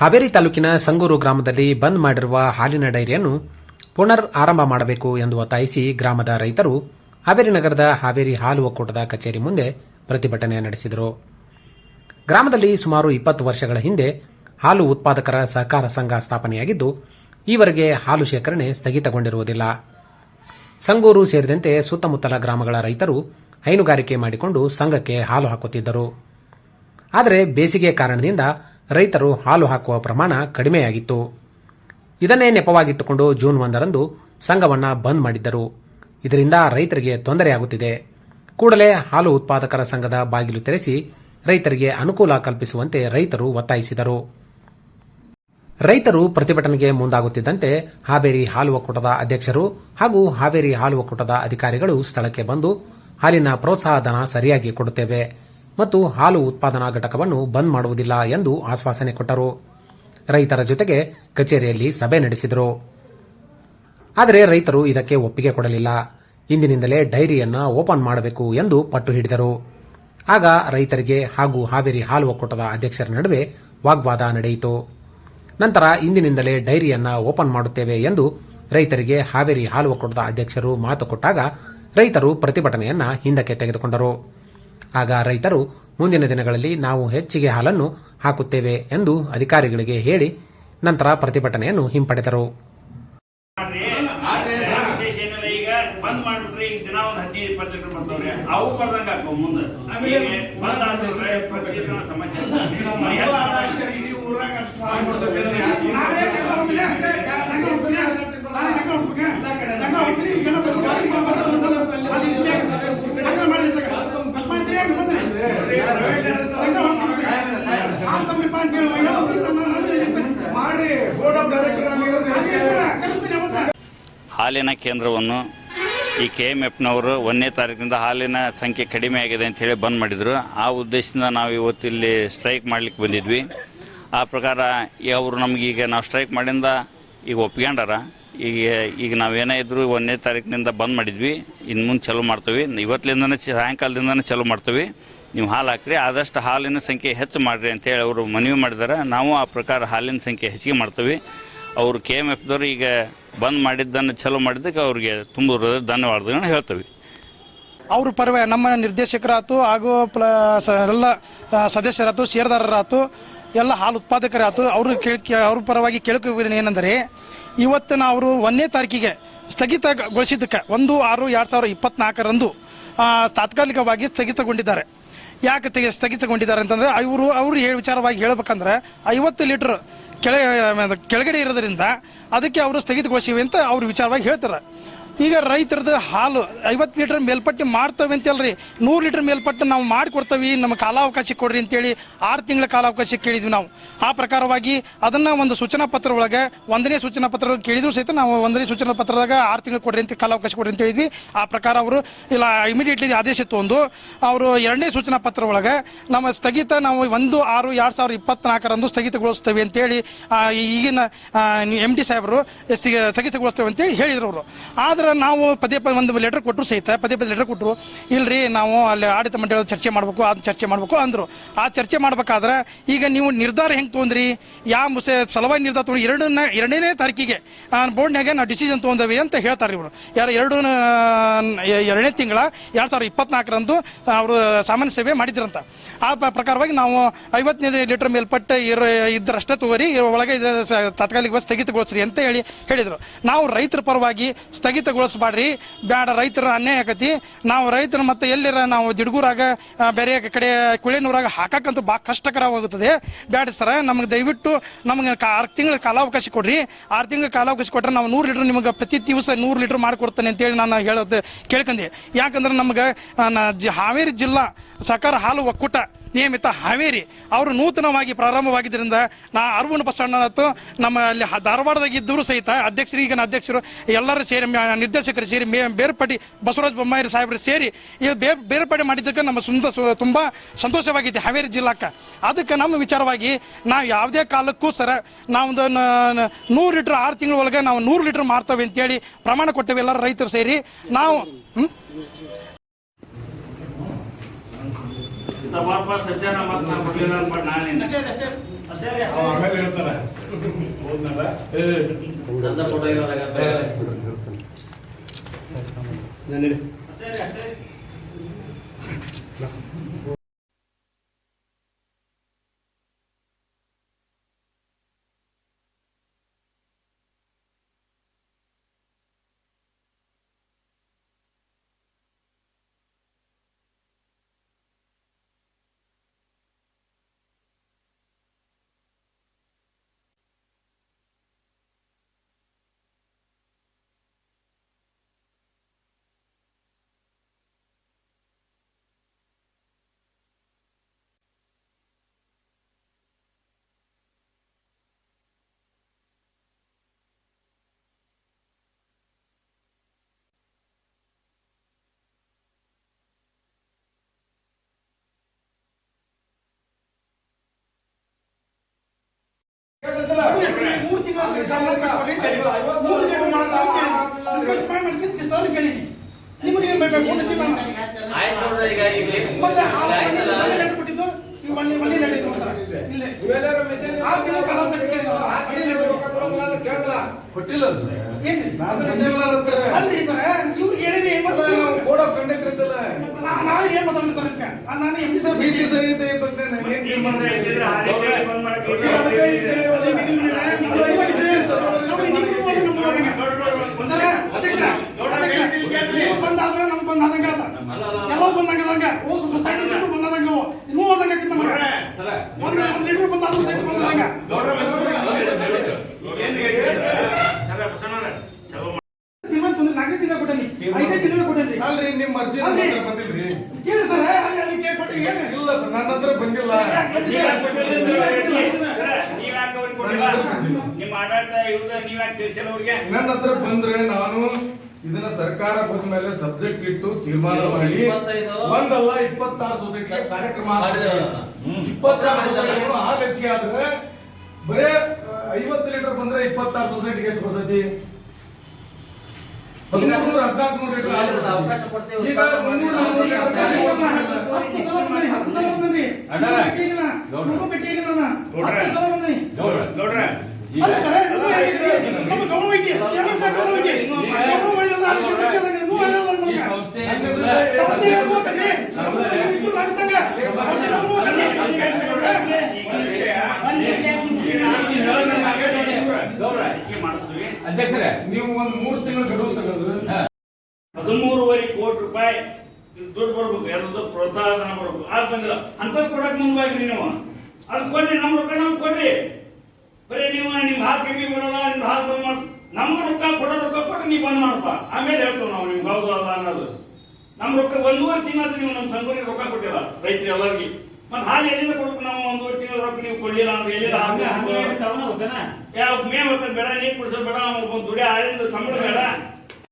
ಹಾವೇರಿ ತಾಲೂಕಿನ ಸಂಗೂರು ಗ್ರಾಮದಲ್ಲಿ ಬಂದ್ ಮಾಡಿರುವ ಹಾಲಿನ ಡೈರಿಯನ್ನು ಪುನರ್ ಆರಂಭ ಮಾಡಬೇಕು ಎಂದು ಒತ್ತಾಯಿಸಿ ಗ್ರಾಮದ ರೈತರು ಹಾವೇರಿ ನಗರದ ಹಾವೇರಿ ಹಾಲು ಒಕ್ಕೂಟದ ಕಚೇರಿ ಮುಂದೆ ಪ್ರತಿಭಟನೆ ನಡೆಸಿದರು. ಗ್ರಾಮದಲ್ಲಿ ಸುಮಾರು ಇಪ್ಪತ್ತು ವರ್ಷಗಳ ಹಿಂದೆ ಹಾಲು ಉತ್ಪಾದಕರ ಸಹಕಾರ ಸಂಘ ಸ್ಥಾಪನೆಯಾಗಿದ್ದು, ಈವರೆಗೆ ಹಾಲು ಶೇಖರಣೆ ಸ್ಥಗಿತಗೊಂಡಿರುವುದಿಲ್ಲ. ಸಂಗೂರು ಸೇರಿದಂತೆ ಸುತ್ತಮುತ್ತಲ ಗ್ರಾಮಗಳ ರೈತರು ಹೈನುಗಾರಿಕೆ ಮಾಡಿಕೊಂಡು ಸಂಘಕ್ಕೆ ಹಾಲು ಹಾಕುತ್ತಿದ್ದರು. ಆದರೆ ಬೇಸಿಗೆ ಕಾರಣದಿಂದ ರೈತರು ಹಾಲು ಹಾಕುವ ಪ್ರಮಾಣ ಕಡಿಮೆಯಾಗಿತ್ತು. ಇದನ್ನೇ ನೆಪವಾಗಿಟ್ಟುಕೊಂಡು ಜೂನ್ ಒಂದರಂದು ಸಂಘವನ್ನ ಬಂದ್ ಮಾಡಿದ್ದರು. ಇದರಿಂದ ರೈತರಿಗೆ ತೊಂದರೆಯಾಗುತ್ತಿದೆ. ಕೂಡಲೇ ಹಾಲು ಉತ್ಪಾದಕರ ಸಂಘದ ಬಾಗಿಲು ತೆರೆಸಿ ರೈತರಿಗೆ ಅನುಕೂಲ ಕಲ್ಪಿಸುವಂತೆ ರೈತರು ಒತ್ತಾಯಿಸಿದರು. ರೈತರು ಪ್ರತಿಭಟನೆಗೆ ಮುಂದಾಗುತ್ತಿದ್ದಂತೆ ಹಾವೇರಿ ಹಾಲು ಒಕ್ಕೂಟದ ಅಧ್ಯಕ್ಷರು ಹಾಗೂ ಹಾವೇರಿ ಹಾಲು ಒಕ್ಕೂಟದ ಅಧಿಕಾರಿಗಳು ಸ್ಥಳಕ್ಕೆ ಬಂದು ಹಾಲಿನ ಪ್ರೋತ್ಸಾಹ ಧನ ಸರಿಯಾಗಿ ಕೊಡುತ್ತೇವೆ. ಮತ್ತು ಹಾಲು ಉತ್ಪಾದನಾ ಘಟಕವನ್ನು ಬಂದ್ ಮಾಡುವುದಿಲ್ಲ ಎಂದು ಆಶ್ವಾಸನೆ ಕೊಟ್ಟರು. ರೈತರ ಜೊತೆಗೆ ಕಚೇರಿಯಲ್ಲಿ ಸಭೆ ನಡೆಸಿದರು. ಆದರೆ ರೈತರು ಇದಕ್ಕೆ ಒಪ್ಪಿಗೆ ಕೊಡಲಿಲ್ಲ. ಇಂದಿನಿಂದಲೇ ಡೈರಿಯನ್ನ ಓಪನ್ ಮಾಡಬೇಕು ಎಂದು ಪಟ್ಟು ಹಿಡಿದರು. ಆಗ ರೈತರಿಗೆ ಹಾಗೂ ಹಾವೇರಿ ಹಾಲು ಒಕ್ಕೂಟದ ಅಧ್ಯಕ್ಷರ ನಡುವೆ ವಾಗ್ವಾದ ನಡೆಯಿತು. ನಂತರ ಇಂದಿನಿಂದಲೇ ಡೈರಿಯನ್ನ ಓಪನ್ ಮಾಡುತ್ತೇವೆ ಎಂದು ರೈತರಿಗೆ ಹಾವೇರಿ ಹಾಲು ಒಕ್ಕೂಟದ ಅಧ್ಯಕ್ಷರು ಮಾತು ಕೊಟ್ಟಾಗ ರೈತರು ಪ್ರತಿಭಟನೆಯನ್ನ ಹಿಂದಕ್ಕೆ ತೆಗೆದುಕೊಂಡರು. ಆಗ ರೈತರು ಮುಂದಿನ ದಿನಗಳಲ್ಲಿ ನಾವು ಹೆಚ್ಚಿಗೆ ಹಾಲನ್ನು ಹಾಕುತ್ತೇವೆ ಎಂದು ಅಧಿಕಾರಿಗಳಿಗೆ ಹೇಳಿ ನಂತರ ಪ್ರತಿಭಟನೆಯನ್ನು ಹಿಂಪಡೆದರು ಮಾಡ್ರಿ ಉದ್ದೇಶ ಏನಿಲ್ಲ ಈಗ ಬಂದ್ ಮಾಡ್ಬಿಟ್ರಿ ಈಗ ದಿನ ಒಂದ್ ಹದಿನೈದು ಇಪ್ಪತ್ತು ಲೀಟರ್ ಬರ್ತಾವ್ರಿ ಅವು ಬರ್ದಂಗ ಹಾಕೋ ಮುಂದೆ ಈಗ ಬಂದ್ ಆದ್ರೆ ಪ್ರತಿ ದಿನ ಸಮಸ್ಯೆ ಮನೆ ಹತ್ರ ಇಡೀ ಊರಾಗ ಅಷ್ಟು ಹಾಳು ಮಾಡ್ತಾರೆ. ಮಾಡ್ರಿ ಬೋರ್ಡ್ ಆಫ್ ಡೈರೆಕ್ಟರ್ ಹಾಲಿನ ಕೇಂದ್ರವನ್ನು ಈ ಕೆ ಎಂ ಎಫ್ನವರು ಒಂದನೇ ತಾರೀಕಿನಿಂದ ಹಾಲಿನ ಸಂಖ್ಯೆ ಕಡಿಮೆ ಆಗಿದೆ ಅಂತ ಹೇಳಿ ಬಂದ್ ಮಾಡಿದರು. ಆ ಉದ್ದೇಶದಿಂದ ನಾವು ಇವತ್ತು ಇಲ್ಲಿ ಸ್ಟ್ರೈಕ್ ಮಾಡ್ಲಿಕ್ಕೆ ಬಂದಿದ್ವಿ. ಆ ಪ್ರಕಾರ ಅವರು ನಮಗೀಗ ನಾವು ಸ್ಟ್ರೈಕ್ ಮಾಡಿಂದ ಈಗ ಒಪ್ಕೊಂಡಾರ ಈಗ ಈಗ ನಾವೇನೇ ಇದ್ರು ಒಂದನೇ ತಾರೀಕಿನಿಂದ ಬಂದ್ ಮಾಡಿದ್ವಿ. ಇನ್ನು ಮುಂದೆ ಚಾಲೂ ಮಾಡ್ತೀವಿ. ಇವತ್ತಿನಿಂದನೇ ಸಾಯಂಕಾಲದಿಂದನೇ ಚಲೋ ಮಾಡ್ತೀವಿ. ನೀವು ಹಾಲು ಹಾಕ್ರಿ, ಆದಷ್ಟು ಹಾಲಿನ ಸಂಖ್ಯೆ ಹೆಚ್ಚು ಮಾಡಿರಿ ಅಂತೇಳಿ ಅವರು ಮನವಿ ಮಾಡಿದ್ದಾರೆ ನಾವು ಆ ಪ್ರಕಾರ ಹಾಲಿನ ಸಂಖ್ಯೆ ಹೆಚ್ಚಿಗೆ ಮಾಡ್ತೀವಿ. ಅವರು ಕೆ ಎಂ ಎಫ್ದವರು ಈಗ ಬಂದ್ ಮಾಡಿದ್ದನ್ನು ಚಲೋ ಮಾಡಿದ್ದಕ್ಕೆ ಅವ್ರಿಗೆ ತುಂಬ ಧನ್ಯವಾದಗಳನ್ನು ಹೇಳ್ತೀವಿ. ಅವ್ರ ಪರವೇ ನಮ್ಮ ನಿರ್ದೇಶಕರಾತು ಹಾಗೂ ಪ್ಲ ಸ- ಎಲ್ಲ ಸದಸ್ಯರಾಯ್ತು ಷೇರ್ದಾರರಾತು, ಎಲ್ಲ ಹಾಲು ಉತ್ಪಾದಕರಾಯ್ತು ಅವರು ಕೇಳಿ ಅವ್ರ ಪರವಾಗಿ ಕೇಳಕ್ಕೆ ಏನಂದರೆ, ಇವತ್ತು ನಾವು ಒಂದನೇ ತಾರೀಕಿಗೆ ಸ್ಥಗಿತಗೊಳಿಸಿದ್ದಕ್ಕೆ ಒಂದು ಆರು ಎರಡು ಸಾವಿರದ ಇಪ್ಪತ್ನಾಲ್ಕರಂದು ತಾತ್ಕಾಲಿಕವಾಗಿ ಸ್ಥಗಿತಗೊಂಡಿದ್ದಾರೆ. ಯಾಕೆ ತೆಗೆ ಸ್ಥಗಿತಗೊಂಡಿದ್ದಾರೆ ಅಂತಂದ್ರೆ, ಇವರು ಅವರು ಹೇಳಿ ವಿಚಾರವಾಗಿ ಹೇಳಬೇಕಂದ್ರೆ, ಐವತ್ತು ಲೀಟರ್ ಕೆಳ ಕೆಳಗಡೆ ಇರೋದ್ರಿಂದ ಅದಕ್ಕೆ ಅವರು ಸ್ಥಗಿತಗೊಳಿಸಿವೆ ಅಂತ ಅವ್ರು ವಿಚಾರವಾಗಿ ಹೇಳ್ತಾರೆ. ಈಗ ರೈತರದ್ದು ಹಾಲು ಐವತ್ತು ಲೀಟರ್ ಮೇಲ್ಪಟ್ಟು ಮಾಡ್ತವೆ ಅಂತಲ್ರಿ ನೂರು ಲೀಟರ್ ಮೇಲ್ಪಟ್ಟು ನಾವು ಮಾಡಿಕೊಡ್ತೇವೆ ನಮ್ಮ ಕಾಲಾವಕಾಶ ಕೊಡ್ರಿ ಅಂತೇಳಿ ಆರು ತಿಂಗಳ ಕಾಲಾವಕಾಶ ಕೇಳಿದ್ವಿ ನಾವು. ಆ ಪ್ರಕಾರವಾಗಿ ಅದನ್ನ ಒಂದು ಸೂಚನಾ ಪತ್ರ ಒಳಗೆ, ಒಂದನೇ ಸೂಚನಾ ಪತ್ರ ಕೇಳಿದ್ರು ಸಹಿತ ನಾವು ಒಂದನೇ ಸೂಚನಾ ಪತ್ರದಾಗ ಆರು ತಿಂಗಳು ಕೊಡ್ರಿ ಅಂತ ಕಾಲಾವಕಾಶ ಕೊಡ್ರಿ ಅಂತ ಹೇಳಿದ್ವಿ. ಆ ಪ್ರಕಾರ ಅವರು ಇಲ್ಲ ಇಮಿಡಿಯೇಟ್ಲಿ ಆದೇಶ ತೊಂದು ಅವರು ಎರಡನೇ ಸೂಚನಾ ಪತ್ರ ಒಳಗೆ ನಮ್ಮ ಸ್ಥಗಿತ ನಾವು ಒಂದು ಆರು ಎರಡು ಸಾವಿರದ ಇಪ್ಪತ್ನಾಲ್ಕರಂದು ಸ್ಥಗಿತಗೊಳಿಸ್ತೇವೆ ಅಂತೇಳಿ ಈಗಿನ ಎಂ ಡಿ ಸಾಹೇಬರು ಸ್ಥಗಿ- ಸ್ಥಗಿತಗೊಳಿಸ್ತೇವೆ ಅಂತೇಳಿ ಹೇಳಿದ್ರು ಅವರು. ಆದ್ರೆ ನಾವು ಪದೇ ಪದೇ ಒಂದು ಲೆಟರ್ ಕೊಟ್ಟರು ಸಹಿತ, ಪದೇ ಪದೇ ಲೆಟರ್ ಕೊಟ್ಟರು ಇಲ್ರಿ ನಾವು ಅಲ್ಲಿ ಆಡಳಿತ ಮಂಡಳಿ ಚರ್ಚೆ ಮಾಡಬೇಕು ಅದನ್ನ ಚರ್ಚೆ ಮಾಡಬೇಕು ಅಂದರು. ಆ ಚರ್ಚೆ ಮಾಡಬೇಕಾದ್ರೆ ಈಗ ನೀವು ನಿರ್ಧಾರ ಹೆಂಗೆ ತೊಗೊಂಡ್ರಿ ಯಾವ ಮುಸೆ ಸಲುವಾಗಿ ನಿರ್ಧಾರ ತೊಗೊಂಡು ಎರಡನ್ನ ಎರಡನೇ ತಾರೀಕಿಗೆ ಬೋರ್ಡ್ನಾಗ ನಾವು ಡಿಸಿಷನ್ ತೊಗೊಂಡವಿ ಅಂತ ಹೇಳ್ತಾರೆ ಇವರು. ಯಾರು ಎರಡು ಎರಡನೇ ತಿಂಗಳ ಎರಡು ಸಾವಿರದ ಇಪ್ಪತ್ನಾಲ್ಕರಂದು ಅವರು ಸಾಮಾನ್ಯ ಸೇವೆ ಮಾಡಿದ್ರಂತ. ಆ ಪ್ರಕಾರವಾಗಿ ನಾವು ಐವತ್ತು ಲೀಟರ್ ಮೇಲ್ಪಟ್ಟು ಇರ ಇದ್ದರಷ್ಟೇ ತಗೋರಿ ಒಳಗೆ ತಾತ್ಕಾಲಿಕ ಬಸ್ ಸ್ಥಗಿತಗೊಳಿಸ್ರಿ ಅಂತ ಹೇಳಿ ಹೇಳಿದರು. ನಾವು ರೈತರ ಪರವಾಗಿ ಸ್ಥಗಿತಗೊಳಿಸಬಾಡ್ರಿ ಬ್ಯಾಡ, ರೈತರ ಅನ್ಯಾಯ ಆಕತಿ. ನಾವು ರೈತರು ಮತ್ತೆ ಎಲ್ಲಿರ ನಾವು ದಿಡ್ಗೂರಾಗ ಬೇರೆ ಕಡೆ ಕುಳಿನೂರಾಗ ಹಾಕಕ್ಕಂತೂ ಭಾಳ ಕಷ್ಟಕರವಾಗುತ್ತದೆ. ಬ್ಯಾಡ ಸರ, ನಮಗೆ ದಯವಿಟ್ಟು ನಮಗೆ ಆರು ತಿಂಗಳ ಕಾಲಾವಕಾಶ ಕೊಡ್ರಿ. ಆರು ತಿಂಗಳ ಕಾಲಾವಕಾಶ ಕೊಟ್ಟರೆ ನಾವು ನೂರು ಲೀಟರ್ ನಿಮಗೆ ಪ್ರತಿ ದಿವಸ ನೂರು ಲೀಟರ್ ಮಾಡಿಕೊಡ್ತೇನೆ ಅಂತೇಳಿ ನಾನು ಹೇಳೋದು, ಕೇಳ್ಕಂದೆ. ಯಾಕಂದ್ರೆ ನಮ್ಗೆ ಹಾವೇರಿ ಜಿಲ್ಲಾ ಸಹಕಾರ ಹಾಲು ಒಕ್ಕೂಟ ನಿಯಮಿತ ಹಾವೇರಿ, ಅವರು ನೂತನವಾಗಿ ಪ್ರಾರಂಭವಾಗಿದ್ದರಿಂದ ನಾ ಅರವಣ ಬಸವಣ್ಣ ನಮ್ಮ ಅಲ್ಲಿ ಧಾರವಾಡದಾಗ ಇದ್ದವರು ಸಹಿತ ಅಧ್ಯಕ್ಷರು, ಈಗಿನ ಅಧ್ಯಕ್ಷರು ಎಲ್ಲರೂ ಸೇರಿ ನಿರ್ದೇಶಕರು ಸೇರಿ ಮೇ ಬೇರ್ಪಡಿ ಬಸವರಾಜ ಬೊಮ್ಮಾಯಿ ಸಾಹೇಬರು ಸೇರಿ ಈ ಬೇ ಬೇರ್ಪಡೆ ಮಾಡಿದ್ದಕ್ಕೆ ನಮ್ಮ ಸುಂದ ತುಂಬ ತುಂಬಾ ಸಂತೋಷವಾಗಿದೆ ಹಾವೇರಿ ಜಿಲ್ಲಾಕ್ಕೆ. ಅದಕ್ಕೆ ನಮ್ಮ ವಿಚಾರವಾಗಿ ನಾವು ಯಾವುದೇ ಕಾಲಕ್ಕೂ ಸರ ನಾವೊಂದು ನೂರು ಲೀಟ್ರ್ ಆರು ತಿಂಗಳ ಒಳಗೆ ನಾವು ನೂರು ಲೀಟ್ರ್ ಮಾರ್ತೇವೆ ಅಂತೇಳಿ ಪ್ರಮಾಣ ಕೊಟ್ಟೇವೆ ಎಲ್ಲರೂ ರೈತರು ಸೇರಿ. ನಾವು ನಾಳೆ. ಆಮೇಲೆ ಹೇಳ್ತಾರ. Gracias. ಮೂರು ತಿಂಗಳ ಮೂರು ಅಂತ ಹೇಳಿ. ರಿಕ್ವೆಸ್ಟ್ ಮಾಡಿ ಕೇಳೀನಿ. ಏನ್ ಬೇಕು? ತಿಂಗಳು ಆಯ್ತು ನೋಡ್ರಿ ಈಗ ಇಲ್ಲಿ ಮತ್ತೆ ಕೊಟ್ಟಿದ್ದು, ಮನೆ- ಮನೆ ಇಲ್ಲೇ. ಆ ತಿಂಗಳು ಕೊಟ್ಟಿಲ್ಲ ಸರ್. ಏನ್ರಿ? ನಾನು ನಿಜವಾಗ್ಲೂ ಹೇಳ್ತಾರೆ. ಅಲ್ರಿ ಸರ್ ಹೇಳಿದೆ ಇವ್ರು- ಕೋಡ್ ಆಫ್ ಕಂಡಕ್ಟ್ ಇರ್ತಲ್ಲ ನಾ- ನಾನು ಏನ್ ಮಾತಾಡಲಿ ಸರ್ ಇದಕ್ಕೆ? ಆ, ನಾನು M D sir BT sir ಬಗ್ಗೆ ನಾನೇನ್ ತೀರ್ಮಾನ ಇದ್ದಿದ್ರೆ ಹಾಗೆ ಕೇಳಿ ಬಂದ್ ಮಾಡಿ ಅದಕ್ಕೆ ಈ ಕಡೆ ಅದೇ meeting ಮಾಡಿದ್ರೆ ನಮ್ದು ಐವತ್ತಿದೆ. ನಮ್ಮ ನಿಮ್ಗೂ ಒಂದು ನಮ್ಗೂ ಒಂದು. ಸರ್, ಅಧ್ಯಕ್ಷರ, ಅಧ್ಯಕ್ಷರ, ನೀವು ಬಂದಾದ್ರೆ ನಮ್ಗೆ ಬಂದಾದಂಗೆ ಆತ. ಎಲ್ಲವೂ ಬಂದಂಗೆ ಅದಂಗೆ. ಓ, ಸೊಸೈಟಿ ದುಡ್ಡು ಬಂದಾದಂಗೆ ಅವು. ಇನ್ನೂ ಹೋದಂಗೆ ಆಕೈತೆ ನಮಗೆ. ಒಂದು ಒಂದು ಲೀಟ್ರ್ ಬಂದಾದ್ರೂ ಸಹಿತ ಬಂದಾದಂಗೆ. ತೀರ್ಮಾನ ತೊಂದ್ರೆ ಐದೇ ದಿನ ಕೊಟ್ಟೇನಿ ಅಲ್ರಿ ನಿಮ್ ಅರ್ಜಿ ಹತ್ರ ಬಂದಿಲ್ರಿ. ಕೇಳಿ ಸರ್ ಅಲ್ಲಿ ಅಲ್ಲಿ ಕೇಳಿ ಕೊಟ್ಟು ಹೇಳಿ ಇಲ್ಲ ನನ್ನ ಹತ್ರ ಬಂದಿಲ್ಲ. ನಿಮ್ಮ ಆಡಳಿತ ಇವ್ರದ್ದು ನೀವ್ಯಾಕೆ ತಿಳಿಸಿಲ್ಲ ಅವ್ರಿಗೆ? ನನ್ನ ಹತ್ರ ಬಂದ್ರೆ ನಾನು ಇದನ್ನ ಸರ್ಕಾರ ಬಂದ ಮೇಲೆ ಸಬ್ಜೆಕ್ಟ್ ಇಟ್ಟು ತೀರ್ಮಾನ ಮಾಡಿ. ಒಂದಲ್ಲ ಇಪ್ಪತ್ತಾರು ಸೊಸೈಟಿ ಕಾರ್ಯಕ್ರಮ. ಇಪ್ಪತ್ತಾರು ಸೊಸೈಟಿಗಳು ಆ ಹೆಚ್ಚಿಗೆ ಆದ್ರೆ ಬರೇ ಐವತ್ತು ಲೀಟರ್ ಬಂದ್ರೆ ಇಪ್ಪತ್ತಾರು ಸೊಸೈಟಿಗೆ ಹೆಚ್ಚು ಬರ್ತೈತಿ ಹದಿಮೂರು ಹದಿನಾಲ್ಕು ನೂರು ಲೀಟರ್ ಇಲ್ಲ, ಅವಕಾಶ ಕೊಡ್ತೇವೆ. ಅಧ್ಯಕ್ಷರೇ ನೀವು ಒಂದು ಮೂರು ತಿಂಗಳು ಗಡುವು ಹದಿಮೂರುವರೆ ಕೋಟಿ ರೂಪಾಯಿ ದುಡ್ಡು ಬರ್ಬೇಕು ಎಲ್ಲದೂ ಧನ ಬರ್ಬೇಕು. ಆಗ ಬಂದಿಲ್ಲ ಅಂಥದ್ದು ಕೊಡಕ್ ಮುಂದಾಗ್ರಿ ನೀವು. ಅದು ಕೊಡ್ರಿ ನಮ್ಮ ರೊಕ್ಕ ನಮ್ಗೆ ಕೊಡ್ರಿ. ಬರೀ ನೀವು ನಿಮ್ಮ ಹಾಲು ಕಮ್ಮಿ ಬರಲ್ಲ ನಿಮ್ಮ ಹಾಲು ಬಂದ್ ಮಾಡಿ ನಮ್ಮ ರೊಕ್ಕ ಕೊಡೋ ರೊಕ್ಕ ಕೊಟ್ಟು ನೀವು ಬಂದ್ ಮಾಡಪ್ಪ ಆಮೇಲೆ ಹೇಳ್ತೇವೆ ನಾವು ನಿಮ್ಗೆ ಹೌದು ಅಲ್ಲ ಅನ್ನೋದು. ನಮ್ಮ ರೊಕ್ಕ ಒಂದೂವರೆ ತಿಂಗಳು ನೀವು ನಮ್ಮ ಸಂಘರಿಗೆ ರೊಕ್ಕ ಕೊಟ್ಟಿಲ್ಲ ರೈತರು ಎಲ್ಲರಿಗೆ. ಮತ್ತೆ ಹಾಲು ಎಲ್ಲಿಂದ ಕೊಡ್ಬೇಕು ನಾವು ಒಂದೂವರೆ ತಿಂಗಳ ರೊಕ್ಕ ನೀವು ಕೊಡ್ಲಿಲ್ಲ ಅಂದ್ರೆ ಎಲ್ಲಿಲ್ಲ ಹಾಕಿ ಯಾವ ಮೇ ಬರ್ತದೆ ಬೇಡ ನೀರು ಕುಡಿಸೋದು ಬೇಡ ದುಡಿ ಆಳಿಂದ ಸಂಬಳ ಬೇಡ.